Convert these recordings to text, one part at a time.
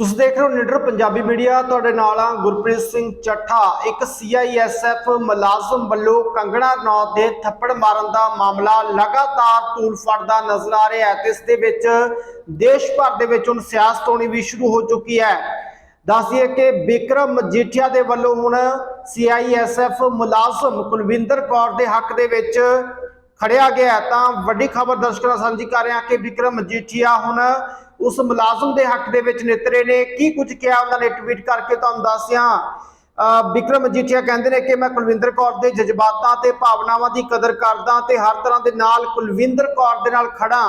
ਤੁਸੀਂ ਦੇਖ ਰਹੇ ਹੋ ਨਿਡਰ ਪੰਜਾਬੀ ਮੀਡੀਆ, ਤੁਹਾਡੇ ਨਾਲ ਆ ਗੁਰਪ੍ਰੀਤ ਸਿੰਘ ਚੱਠਾ, ਇੱਕ ਸੀਆਈਐਸਐਫ ਮੁਲਾਜ਼ਮ ਵੱਲੋਂ ਕੰਗਣਾ ਨੌ ਦੇ ਥੱਪੜ ਮਾਰਨ ਦਾ ਮਾਮਲਾ ਲਗਾਤਾਰ ਤੂਲ ਫੜਦਾ ਨਜ਼ਰ ਆ ਰਿਹਾ ਹੈ ਤੇ ਇਸ ਦੇ ਵਿੱਚ ਦੇਸ਼ ਭਰ ਦੇ ਵਿੱਚ ਹੁਣ ਸਿਆਸਤ ਹੋਣੀ ਵੀ ਸ਼ੁਰੂ ਹੋ ਚੁੱਕੀ ਹੈ। ਦੱਸਦੀਏ ਕਿ ਵਿਕਰਮ ਮਜੀਠੀਆ ਦੇ ਵੱਲੋਂ ਹੁਣ ਸੀਆਈਐਸਐਫ ਮੁਲਾਜ਼ਮ ਕੁਲਵਿੰਦਰ ਕੌਰ ਦੇ ਹੱਕ ਦੇ ਵਿੱਚ ਖੜਿਆ ਗਿਆ ਤਾਂ ਵੱਡੀ ਖਬਰ ਦਰਸ਼ਕਾਂ ਨਾਲ ਸਾਂਝੀ ਕਰ ਰਿਹਾ ਕਿ ਵਿਕਰਮ ਮਜੀਠੀਆ ਹੁਣ ਉਸ ਮੁਲਾਜ਼ਮ ਦੇ ਹੱਕ ਦੇ ਵਿੱਚ ਨਿਤਰੇ ਨੇ ਕੀ ਕੁਝ ਕਿਹਾ ਉਹਨਾਂ ਨੇ ਟਵੀਟ ਕਰਕੇ ਤੁਹਾਨੂੰ ਦੱਸਿਆ। ਅਹ ਵਿਕਰਮ ਮਜੀਠੀਆ ਕਹਿੰਦੇ ਨੇ ਕਿ ਮੈਂ ਕੁਲਵਿੰਦਰ ਕੌਰ ਦੇ ਜਜ਼ਬਾਤਾਂ ਤੇ ਭਾਵਨਾਵਾਂ ਦੀ ਕਦਰ ਕਰਦਾ ਤੇ ਹਰ ਤਰ੍ਹਾਂ ਦੇ ਨਾਲ ਕੁਲਵਿੰਦਰ ਕੌਰ ਦੇ ਨਾਲ ਖੜਾ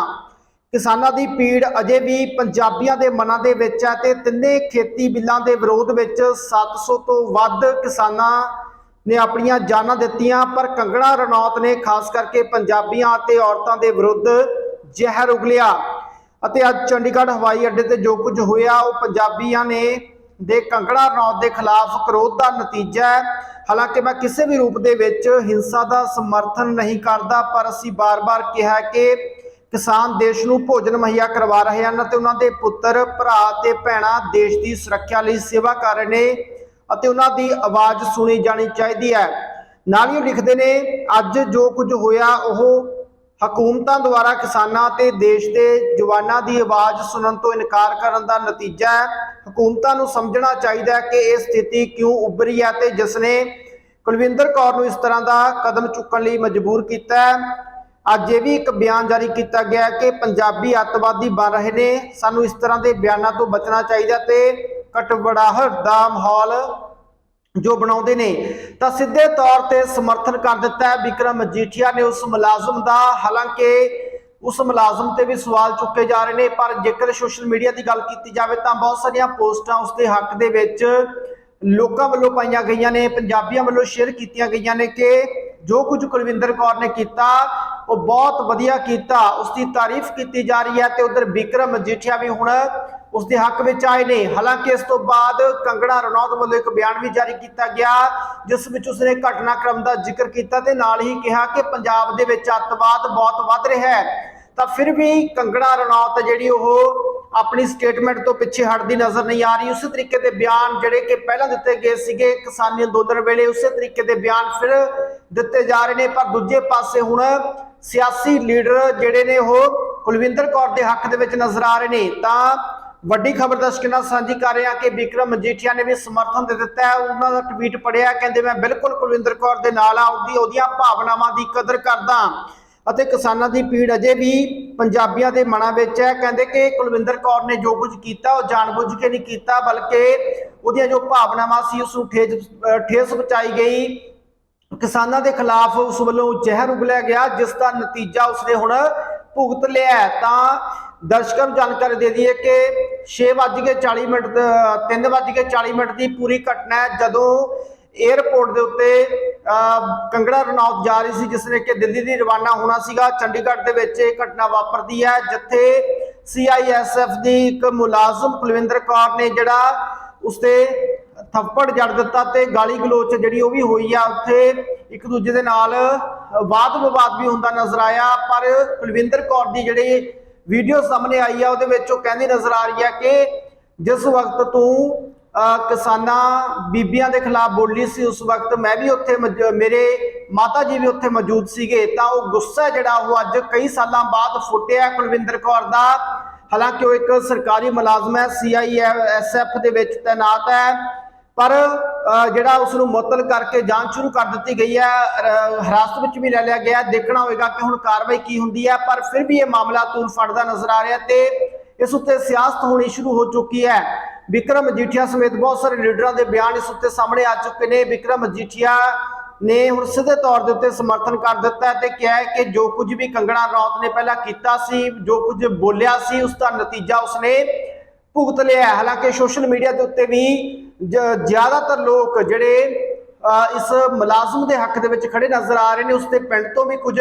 ਕਿਸਾਨਾਂ ਦੀ ਪੀੜ ਅਜੇ ਵੀ ਪੰਜਾਬੀਆਂ ਦੇ ਮਨਾਂ ਦੇ ਵਿੱਚ ਹੈ ਤੇ ਤਿੰਨੇ ਖੇਤੀ ਬਿੱਲਾਂ ਦੇ ਵਿਰੋਧ ਵਿੱਚ 700 ਤੋਂ ਵੱਧ ਕਿਸਾਨਾਂ ਨੇ ਆਪਣੀਆਂ ਜਾਨਾਂ ਦਿੱਤੀਆਂ, ਪਰ ਕੰਗਣਾ ਰਣੌਤ ਨੇ ਖਾਸ ਕਰਕੇ ਪੰਜਾਬੀਆਂ ਅਤੇ ਔਰਤਾਂ ਦੇ ਵਿਰੁੱਧ ਜ਼ਹਿਰ ਉਗਲਿਆ। ਅਤੇ ਅੱਜ ਚੰਡੀਗੜ੍ਹ ਹਵਾਈ ਅੱਡੇ ਤੇ ਜੋ ਕੁਝ ਹੋਇਆ, ਉਹ ਪੰਜਾਬੀਆਂ ਨੇ ਦੇ ਕੰਗੜਾ ਰਣੌਤ ਦੇ ਖਿਲਾਫ ਕਰੋਧ ਦਾ ਨਤੀਜਾ ਹੈ। ਹਾਲਾਂਕਿ ਮੈਂ ਕਿਸੇ ਵੀ ਰੂਪ ਦੇ ਵਿੱਚ ਹਿੰਸਾ ਦਾ ਸਮਰਥਨ ਨਹੀਂ ਕਰਦਾ, ਪਰ ਅਸੀਂ ਬਾਰ-ਬਾਰ ਕਿਹਾ ਕਿ ਕਿਸਾਨ ਦੇਸ਼ ਨੂੰ ਭੋਜਨ ਮੁਹੱਈਆ ਕਰਵਾ ਰਹੇ ਹਨ ਤੇ ਉਹਨਾਂ ਦੇ ਪੁੱਤਰ, ਭਰਾ ਤੇ ਭੈਣਾਂ ਦੇਸ਼ ਦੀ ਸੁਰੱਖਿਆ ਲਈ ਸੇਵਾ ਕਰ ਰਹੇ ਨੇ ਅਤੇ ਉਹਨਾਂ ਦੀ ਆਵਾਜ਼ ਸੁਣੀ ਜਾਣੀ ਚਾਹੀਦੀ ਹੈ। ਨਾਲ ਹੀ ਉਹ ਲਿਖਦੇ ਨੇ, ਅੱਜ ਜੋ ਕੁਝ ਹੋਇਆ, ਉਹ ਹਕੂਮਤਾਂ ਦੁਆਰਾ ਕਿਸਾਨਾਂ ਤੇ ਦੇਸ਼ ਦੇ ਜਵਾਨਾਂ ਦੀ ਆਵਾਜ਼ ਸੁਣਨ ਤੋਂ ਇਨਕਾਰ ਕਰਨ ਦਾ ਨਤੀਜਾ ਹੈ। ਹਕੂਮਤਾਂ ਨੂੰ ਸਮਝਣਾ ਚਾਹੀਦਾ ਹੈ ਕਿ ਇਹ ਸਥਿਤੀ ਕਿਉਂ ਉੱਭਰੀ ਹੈ ਤੇ ਜਿਸ ਨੇ ਕੁਲਵਿੰਦਰ ਕੌਰ ਨੂੰ ਇਸ ਤਰ੍ਹਾਂ ਦਾ ਕਦਮ ਚੁੱਕਣ ਲਈ ਮਜਬੂਰ ਕੀਤਾ ਹੈ। ਅੱਜ ਇਹ ਵੀ ਇੱਕ ਬਿਆਨ ਜਾਰੀ ਕੀਤਾ ਗਿਆ ਹੈ ਕਿ ਪੰਜਾਬੀ ਅੱਤਵਾਦੀ ਬਣ ਰਹੇ ਨੇ। ਸਾਨੂੰ ਇਸ ਤਰ੍ਹਾਂ ਦੇ ਬਿਆਨਾਂ ਤੋਂ ਬਚਣਾ ਚਾਹੀਦਾ ਤੇ ਕਟਵੜਾਹਟ ਦਾ ਮਾਹੌਲ ਜੋ ਬਣਾਉਂਦੇ ਨੇ, ਤਾਂ ਸਿੱਧੇ ਤੌਰ ਤੇ ਸਮਰਥਨ ਕਰ ਦਿੱਤਾ ਹੈ ਵਿਕਰਮ ਮਜੀਠੀਆ ਨੇ ਉਸ ਮੁਲਾਜ਼ਮ ਦਾ। ਹਾਲਾਂਕਿ ਉਸ ਮੁਲਾਜ਼ਮ ਤੇ ਵੀ ਸਵਾਲ ਚੁੱਕੇ ਜਾ ਰਹੇ ਨੇ, ਪਰ ਜੇਕਰ ਸੋਸ਼ਲ ਮੀਡੀਆ ਦੀ ਗੱਲ ਕੀਤੀ ਜਾਵੇ ਤਾਂ ਬਹੁਤ ਸਾਰੀਆਂ ਪੋਸਟਾਂ ਉਸ ਦੇ ਹੱਕ ਦੇ ਵਿੱਚ ਲੋਕਾਂ ਵੱਲੋਂ ਪਾਈਆਂ ਗਈਆਂ ਨੇ, ਪੰਜਾਬੀਆਂ ਵੱਲੋਂ ਸ਼ੇਅਰ ਕੀਤੀਆਂ ਗਈਆਂ ਨੇ ਕਿ ਜੋ ਕੁਝ ਕੁਲਵਿੰਦਰ ਕੌਰ ਨੇ ਕੀਤਾ, ਉਹ ਬਹੁਤ ਵਧੀਆ ਕੀਤਾ ਉਸ ਦੀ ਤਾਰੀਫ ਕੀਤੀ ਜਾ ਰਹੀ ਹੈ ਤੇ ਉਧਰ ਵਿਕਰਮ ਮਜੀਠੀਆ ਵੀ ਹੁਣ ਉਸ ਦੇ ਹੱਕ ਵਿੱਚ ਆਏ ਨੇ। ਹਾਲਾਂਕਿ ਇਸ ਤੋਂ ਬਾਅਦ ਕੰਗਣਾ ਰਣੌਤ ਵੱਲੋਂ ਇੱਕ ਬਿਆਨ ਵੀ ਜਾਰੀ ਕੀਤਾ ਗਿਆ, ਜਿਸ ਵਿੱਚ ਉਸਨੇ ਘਟਨਾਕ੍ਰਮ ਦਾ ਜ਼ਿਕਰ ਕੀਤਾ ਤੇ ਨਾਲ ਹੀ ਕਿਹਾ ਕਿ ਪੰਜਾਬ ਦੇ ਵਿੱਚ ਅੱਤਵਾਦ ਬਹੁਤ ਵੱਧ ਰਿਹਾ ਹੈ। ਤਾਂ ਫਿਰ ਵੀ ਕੰਗਣਾ ਰਣੌਤ ਜਿਹੜੀ ਉਹ ਆਪਣੀ ਸਟੇਟਮੈਂਟ ਤੋਂ ਪਿੱਛੇ ਹਟਦੀ ਨਜ਼ਰ ਨਹੀਂ ਆ ਰਹੀ। ਉਸੇ ਤਰੀਕੇ ਦੇ ਬਿਆਨ ਜਿਹੜੇ ਕਿ ਪਹਿਲਾਂ ਦਿੱਤੇ ਗਏ ਸੀਗੇ ਕਿਸਾਨੀ ਅੰਦੋਲਨ ਵੇਲੇ, ਉਸੇ ਤਰੀਕੇ ਦੇ ਬਿਆਨ ਫਿਰ ਦਿੱਤੇ ਜਾ ਰਹੇ ਨੇ। ਪਰ ਦੂਜੇ ਪਾਸੇ ਹੁਣ ਸਿਆਸੀ ਲੀਡਰ ਜਿਹੜੇ ਨੇ ਉਹ ਕੁਲਵਿੰਦਰ ਕੌਰ ਦੇ ਹੱਕ ਦੇ ਵਿੱਚ ਨਜ਼ਰ ਆ ਰਹੇ ਨੇ। ਤਾਂ ਵੱਡੀ ਖਬਰ ਦਰਸ਼ਕਾਂ ਨਾਲ ਸਾਂਝੀ ਕਰ ਰਿਹਾ ਕਿ ਵਿਕਰਮ ਮਜੀਠੀਆ ਨੇ ਵੀ ਸਮਰਥਨ ਦੇ ਦਿੱਤਾ ਹੈ। ਉਹਨਾਂ ਦਾ ਟਵੀਟ ਪੜਿਆ ਕਹਿੰਦੇ ਮੈਂ ਬਿਲਕੁਲ ਕੁਲਵਿੰਦਰ ਕੌਰ ਦੇ ਨਾਲ ਆ ਉਹਦੀ ਉਹਦੀਆਂ ਭਾਵਨਾਵਾਂ ਦੀ ਕਦਰ ਕਰਦਾ ਅਤੇ ਕਿਸਾਨਾਂ ਦੀ ਪੀੜ ਅਜੇ ਵੀ ਪੰਜਾਬੀਆਂ ਦੇ ਮਨਾਂ ਵਿੱਚ ਹੈ। ਕਹਿੰਦੇ ਕਿ ਕੁਲਵਿੰਦਰ ਕੌਰ ਨੇ ਜੋ ਕੁਝ ਕੀਤਾ, ਉਹ ਜਾਣਬੁੱਝ ਕੇ ਨਹੀਂ ਕੀਤਾ, ਬਲਕਿ ਉਹਦੀਆਂ ਜੋ ਭਾਵਨਾਵਾਂ ਸੀ, ਉਸ ਨੂੰ ਠੇਸ ਠੇਸ ਪਹੁੰਚਾਈ ਗਈ। ਕਿਸਾਨਾਂ ਦੇ ਖਿਲਾਫ ਉਸ ਵੱਲੋਂ ਜ਼ਹਿਰ ਉਗਲਿਆ ਗਿਆ, ਜਿਸ ਦਾ ਨਤੀਜਾ ਉਸਨੇ ਹੁਣ ਭੁਗਤ ਲਿਆ ਤਾਂ ਦਰਸ਼ਕਾਂ ਨੂੰ ਜਾਣਕਾਰੀ ਦੇ ਦਈਏ ਕਿ 6:40 ਮਿੰਟ 3:40 ਮਿੰਟ ਦੀ ਪੂਰੀ ਘਟਨਾ ਹੈ ਜਦੋਂ 에ਅਰਪੋਰਟ ਦੇ ਉੱਤੇ ਕੰਗੜਾ ਰਣੌਤ ਜਾ ਰਹੀ ਸੀ, ਜਿਸ ਨੇ ਕਿ ਦਿੱਲੀ ਦੀ ਰਵਾਨਾ ਹੋਣਾ ਸੀਗਾ। ਚੰਡੀਗੜ੍ਹ ਦੇ ਵਿੱਚ ਇਹ ਘਟਨਾ ਵਾਪਰਦੀ ਹੈ, ਜਿੱਥੇ ਸੀਆਈਐਸਐਫ ਦੀ ਇੱਕ ਮੁਲਾਜ਼ਮ ਕੁਲਵਿੰਦਰ ਕੌਰ ਨੇ ਜਿਹੜਾ ਉਸਤੇ ਥੱਪੜ ਜੜ ਦਿੱਤਾ ਤੇ ਗਾਲੀ ਗਲੋਚ ਜਿਹੜੀ ਉਹ ਵੀ ਹੋਈ ਆ, ਉੱਥੇ ਇੱਕ ਦੂਜੇ ਦੇ ਨਾਲ ਵਾਦ ਵਿਵਾਦ ਵੀ ਹੁੰਦਾ ਨਜ਼ਰ ਆਇਆ। ਪਰ ਕੁਲਵਿੰਦਰ ਕੌਰ ਦੀ ਜਿਹੜੀ ਵੀਡੀਓ ਸਾਹਮਣੇ ਆਈ ਆ, ਉਹਦੇ ਵਿੱਚ ਉਹ ਕਹਿੰਦੀ ਨਜ਼ਰ ਆ ਰਹੀ ਆ ਕਿ ਜਿਸ ਵਕਤ ਤੂੰ ਕਿਸਾਨਾਂ ਬੀਬੀਆਂ ਦੇ ਖਿਲਾਫ ਬੋਲੀ ਸੀ, ਉਸ ਵਕਤ ਮੈਂ ਵੀ ਉੱਥੇ ਮੇਰੇ ਮਾਤਾ ਜੀ ਵੀ ਉੱਥੇ ਮੌਜੂਦ ਸੀਗੇ, ਤਾਂ ਉਹ ਗੁੱਸਾ ਜਿਹੜਾ ਉਹ ਅੱਜ ਕਈ ਸਾਲਾਂ ਬਾਅਦ ਫੁੱਟਿਆ ਕੁਲਵਿੰਦਰ ਕੌਰ ਦਾ। ਹਾਲਾਂਕਿ ਉਹ ਇੱਕ ਸਰਕਾਰੀ ਮੁਲਾਜ਼ਮ ਹੈ ਸੀਆਈਐਸਐਫ ਦੇ ਵਿੱਚ ਤਾਇਨਾਤ ਹੈ। ਪਰ ਜਿਹੜਾ ਉਸ ਨੂੰ ਮੁਅੱਤਲ ਕਰਕੇ ਜਾਂਚ ਸ਼ੁਰੂ ਕਰ ਦਿੱਤੀ ਗਈ ਹੈ ਅਹ, ਹਿਰਾਸਤ ਵਿੱਚ ਵੀ ਲੈ ਲਿਆ ਗਿਆ ਦੇਖਣਾ ਹੋਵੇਗਾ ਕਿ ਹੁਣ ਕਾਰਵਾਈ ਕੀ ਹੁੰਦੀ ਹੈ ਪਰ ਫਿਰ ਵੀ ਇਹ ਮਾਮਲਾ ਤੂਲ ਫੜਦਾ ਨਜ਼ਰ ਆ ਰਿਹਾ ਤੇ ਇਸ ਉੱਤੇ ਸਿਆਸਤ ਹੋਣੀ ਸ਼ੁਰੂ ਹੋ ਚੁੱਕੀ ਹੈ। ਵਿਕਰਮ ਮਜੀਠੀਆ ਸਮੇਤ ਬਹੁਤ ਸਾਰੇ ਲੀਡਰਾਂ ਦੇ ਬਿਆਨ ਇਸ ਉੱਤੇ ਸਾਹਮਣੇ ਆ ਚੁੱਕੇ ਨੇ। ਵਿਕਰਮ ਮਜੀਠੀਆ ਨੇ ਹੁਣ ਸਿੱਧੇ ਤੌਰ ਦੇ ਉੱਤੇ ਸਮਰਥਨ ਕਰ ਦਿੱਤਾ ਤੇ ਕਿਹਾ ਹੈ ਕਿ ਜੋ ਕੁਝ ਵੀ ਕੰਗਣਾ ਰਣੌਤ ਨੇ ਪਹਿਲਾਂ ਕੀਤਾ ਸੀ ਜੋ ਕੁਝ ਬੋਲਿਆ ਸੀ ਉਸ ਦਾ ਨਤੀਜਾ ਉਸਨੇ ਭੁਗਤ ਲਿਆ ਹਾਲਾਂਕਿ ਸੋਸ਼ਲ ਮੀਡੀਆ ਦੇ ਉੱਤੇ ਵੀ ਜ਼ਿਆਦਾਤਰ ਲੋਕ ਜਿਹੜੇ ਇਸ ਮੁਲਾਜ਼ਮ ਦੇ ਹੱਕ ਦੇ ਵਿੱਚ ਖੜੇ ਨਜ਼ਰ ਆ ਰਹੇ ਨੇ, ਉਸ ਦੇ ਪਿੰਡ ਤੋਂ ਵੀ ਕੁਝ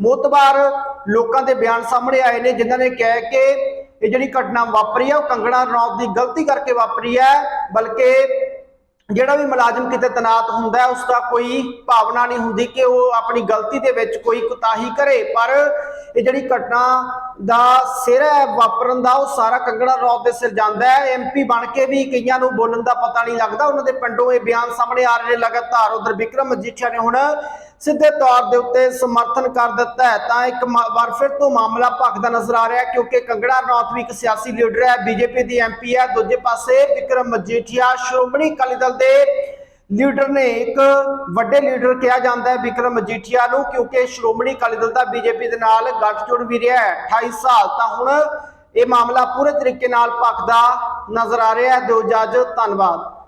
ਮੋਤਬਾਰ ਲੋਕਾਂ ਦੇ ਬਿਆਨ ਸਾਹਮਣੇ ਆਏ ਨੇ, ਜਿਨ੍ਹਾਂ ਨੇ ਕਿਹਾ ਹੈ ਕਿ ਇਹ ਜਿਹੜੀ ਘਟਨਾ ਵਾਪਰੀ ਹੈ ਉਹ ਕੰਗਣਾ ਰਣੌਤ ਦੀ ਗਲਤੀ ਕਰਕੇ ਵਾਪਰੀ ਹੈ, ਬਲਕਿ ਜਿਹੜਾ ਵੀ ਮੁਲਾਜ਼ਮ ਕਿਤੇ ਤਨਾਤ ਹੁੰਦਾ ਹੈ ਉਸ ਦਾ ਕੋਈ ਭਾਵਨਾ ਨਹੀਂ ਹੁੰਦੀ ਕਿ ਉਹ ਆਪਣੀ ਗਲਤੀ ਦੇ ਵਿੱਚ ਕੋਈ ਕੁਤਾਹੀ ਕਰੇ। ਪਰ ਇਹ ਜਿਹੜੀ ਘਟਨਾ ਦਾ ਸਿਰ ਹੈ, ਵਾਪਰਨ ਦਾ, ਉਹ ਸਾਰਾ ਕੰਗੜਾ ਰੌਤ ਦੇ ਸਿਰ ਜਾਂਦਾ ਹੈ। ਐਮਪੀ ਬਣ ਕੇ ਵੀ ਕਈਆਂ ਨੂੰ ਬੋਲਣ ਦਾ ਪਤਾ ਨਹੀਂ ਲੱਗਦਾ। ਉਹਨਾਂ ਦੇ ਪਿੰਡੋਂ ਇਹ ਬਿਆਨ ਸਾਹਮਣੇ ਆ ਰਹੇ ਨੇ। ਲਗਾਤਾਰ ਉਧਰ ਵਿਕਰਮ ਮਜੀਠੀਆ ਨੇ ਹੁਣ ਸਿੱਧੇ ਤੌਰ ਦੇ ਉੱਤੇ ਸਮਰਥਨ ਕਰ ਦਿੱਤਾ ਹੈ। ਤਾਂ ਇੱਕ ਵਾਰ ਫਿਰ ਤੋਂ ਮਾਮਲਾ ਭਖਦਾ ਨਜ਼ਰ ਆ ਰਿਹਾ ਕਿਉਂਕਿ ਕੰਗੜਾ ਰਣੌਤ ਵੀ ਇੱਕ ਸਿਆਸੀ ਲੀਡਰ ਹੈ। ਬੀਜੇਪੀ ਦੀ ਐਮਪੀ ਹੈ। ਦੂਜੇ ਪਾਸੇ ਵਿਕਰਮ ਮਜੀਠੀਆ, ਸ਼੍ਰੋਮਣੀ ਅਕਾਲੀ ਦਲ ਦੇ ਲੀਡਰ ਨੇ ਇੱਕ ਵੱਡੇ ਲੀਡਰ ਕਿਹਾ ਜਾਂਦਾ ਹੈ ਵਿਕਰਮ ਮਜੀਠੀਆ ਨੂੰ ਕਿਉਂਕਿ ਸ਼੍ਰੋਮਣੀ ਅਕਾਲੀ ਦਲ ਦਾ ਬੀਜੇਪੀ ਦੇ ਨਾਲ ਗੱਠਜੋੜ ਵੀ ਰਿਹਾ ਹੈ 28 ਸਾਲ। ਤਾਂ ਹੁਣ ਇਹ ਮਾਮਲਾ ਪੂਰੇ ਤਰੀਕੇ ਨਾਲ ਭਖਦਾ ਨਜ਼ਰ ਆ ਰਿਹਾ ਹੈ। ਦਿਓ ਜੱਜ ਧੰਨਵਾਦ।